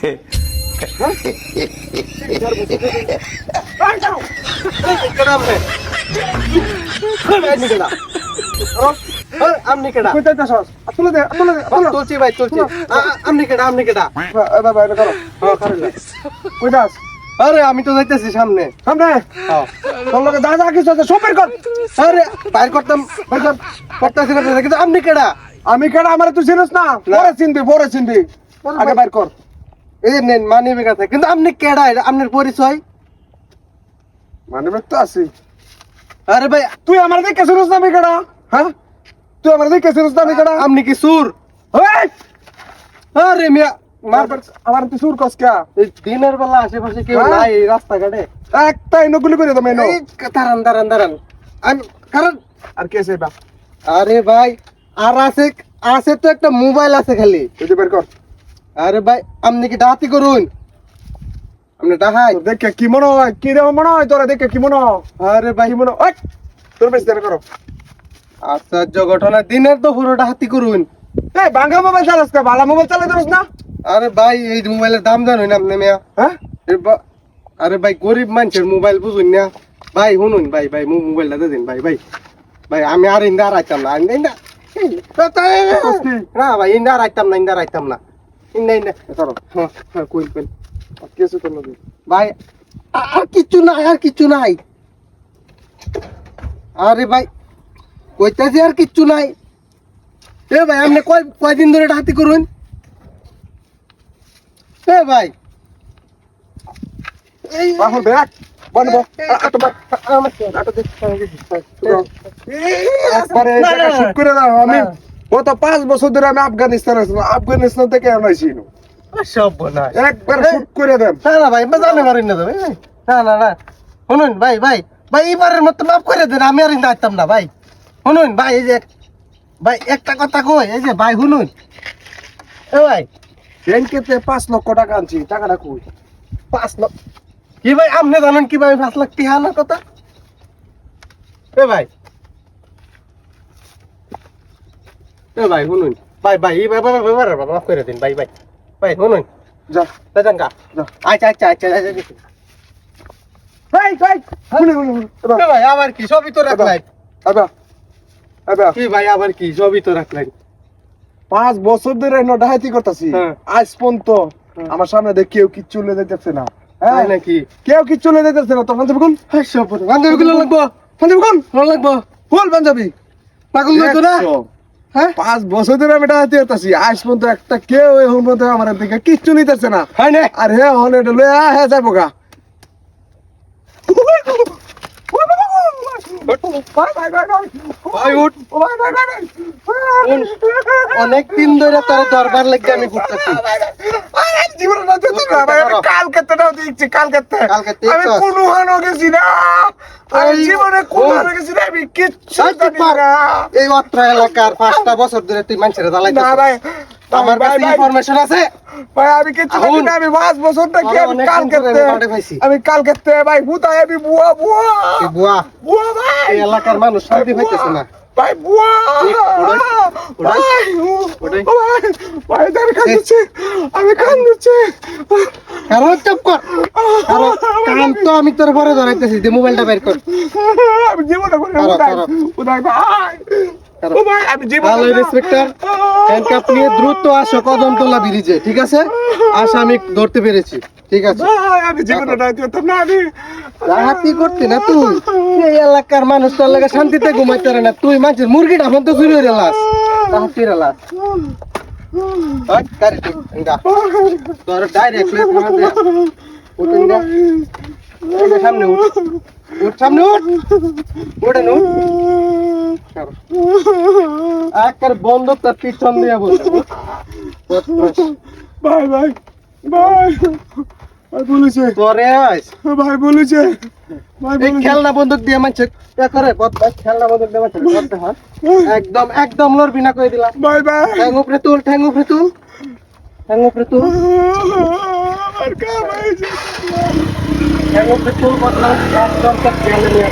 হ্যাঁ আমি তো যাইতেছি সামনে সামনে হ্যাঁ। যা কিছু আছে সব বের কর বাইর করতাম। করতেছি করতেছি কিন্তু আপনি কেডা আমি কেডা আমার তুই চিনিস না পরে চিনবি পরে চিনবি আগে বাইর কর এই নেন মানি বেগ আছে কিন্তু আপনি কেডা? আপনার পরিচয়? মানে তো আছি আরে ভাই তুই আমার দেখে চিনিস না আমি কেডা? হ্যাঁ? তুই আমার দেখে চিনিস না আমি কেডা? আপনি কি সুর? আরে মিয়া আমার তুই সুর কস কে? দিনের বেলা আশেপাশে কেউ হ্যাঁ? নাই রাস্তাঘাটে। একটা নগুলি করে দমে নো দাঁড়ান দাঁড়ান দাঁড়ান। আমি কারণ আর কে সেবা আরে ভাই আর আছে আছে তো একটা মোবাইল আছে খালি। বের কর। আরে ভাই আপনি কি ডাহাতি করুন? আপনি ডাহাই দেখে কি মনে হয়? কি রে মনে হয় তোরা? দেখে কি মনে হয়? আরে ভাই মনে হয়? তোর বেশ দেরি করো। আশ্চর্য ঘটনা দিনের তো পুরো ডাহাতি করুন। এই বাঙ্গা মোবাইল চালাস কা? ভালো মোবাইল চালাই দিস না? আরে ভাই এই মোবাইলের দাম জানুন আপনি মিয়া? হ্যাঁ? আরে ভাই গরিব মানুষের মোবাইল বুঝুন না। ভাই শুনুন ভাই ভাই মো- মোবাইলটা দিন ভাই ভাই। ভাই আমি আর ইন্দা রাখতাম না ইন্দা ইন্দা না ভাই ইন্দা রাখতাম না ইন্দা রাখতাম না। হ্যাঁ হ্যাঁ ভাই আর নাই আর নাই। আরে ভাই কইতাছি আর কিচ্ছু নাই। এ ভাই আপনি কয় কয়দিন ধরে ডাহাতি করুন? এ ভাই। বাহুর করে। দাও আমি গত পাঁচ বছর ধরে আমি আফগানিস্তান আছিলাম আফগানিস্তান থেকে সব বনায় একবার শুট করে দেন। না না ভাই জানে পারেন না তো ভাই না না না। শুনুন ভাই ভাই ভাই এবারের মতো মাফ করে দেন আমি আর আসতাম না ভাই। শুনুন ভাই এই যে ভাই একটা কথা কই এই যে ভাই শুনুন। এ ভাই। ব্যাংকেতে পাঁচ লক্ষ টাকা আনছি টাকাটা কই? পাঁচ লাখ কি ভাই আপনি জানেন কি ভাই পাঁচ লাখ টিহা আনার কথা? এ ভাই। এ ভাই শুনুন। ভাই ভাই এই মাফ করে দিন ভাই ভাই। ভাই শুনুন। যা। গা। যা। আচ্ছা আচ্ছা আচ্ছা আচ্ছা ভাই ভাই শুনে শুনে শুনে ভাই আবার কি? সবই তো রাখলাই আবা আবা কি ভাই আবার কি? সবই তো রাখলাই পাঁচ বছর ধরে এনে ডাহাতি করতেছি। হ্যাঁ। আজ পর্যন্ত আমার সামনে দেখ কেউ কিচ্ছু লে দিতেছে না। হ্যাঁ? নাকি? কেউ কিচ্ছু লে দিতেছে না। কোন? হ্যাঁ সব বান্ধবী লাগবো। কোন? লাগবো। কোন পাঞ্জাবি পাগল না? হ্যাঁ? পাঁচ বছর ধরে আমি ডাহাতি করতেছি আজ পর্যন্ত একটা কেউ এখন পর্যন্ত আমার দিকে কিচ্ছু নিতেছে না। হয় না আর হ্যাঁ হন এটা লয়ে আ হ্যাঁ যাব গা। অনেক দিন ধরে তোর দরবার লাগবে আমি ঘুরতেছি। যেতে না আমি কালকাতে কালকাতে। কোনো হানো গেছি না। জীবনে আমি কিচ্ছু এই অত্র এলাকার পাঁচটা বছর ধরে তুই মানুষের জ্বালাই না ভাই আমার কাছে ইনফরমেশন আছে? ভাই আমি কিচ্ছু জানি। না আমি পাঁচ বছর থেকে আমি দিন ধরে আমি বাড়ি পাইছি। ভাই ভূতাই আমি বুয়া বুয়া। বুয়া বুয়া ভাই। এলাকার মানুষ শান্তি পাইতেছে না। ভাই বুয়া! ভাই, ভাই ভাই আমি কান্দুছি আমি কান্দুছি কারণ চুপ কর কারণ কাম তো আমি তোর পরে ধরাইতেছি যে মোবাইলটা বের কর। আমি জীবনে ভাই। ও ভাই আমি জীবনে ভালো ইন্সপেক্টর হ্যান্ডকাপ নিয়ে দ্রুত আসো কদমতলা ব্রিজে ঠিক আছে? আসামি ধরতে পেরেছি। ঠিক আছে। আমি জীবনে না দিতাম না আমি রাহাতি করতে না তুই? এই এলাকার মানুষ তোর লাগে শান্তিতে ঘুমাইতে পারে না। তুই মানুষের মুরগিটা ফোন তো চুরি হয়ে লাস। রাহাতি লাস? তোর ডাইরেক্ট সামনে উঠ। উঠ সামনে উঠ। উঠে নুঠ একবার বন্ধ তার পিছন দিয়ে বলছে ভাই ভাই। ভাই ভাই বলেছে। তোরে আইস। ভাই বলেছে। ভাই এই খেলনা বন্দুক দিয়ে মানছে এ করে বদমাইশ খেলনা বন্দুক দিয়ে মানছে করতে হয়। একদম একদম লড়বি না কই দিলাম ভাই ভাই। ঠ্যাং উপরে তুল ঠ্যাং উপরে তুল। ঠ্যাং উপরে তুল। আর কা ভাই ঠ্যাং উপরে তুল বদমাইশ একদম তোর জেলে নিয়ে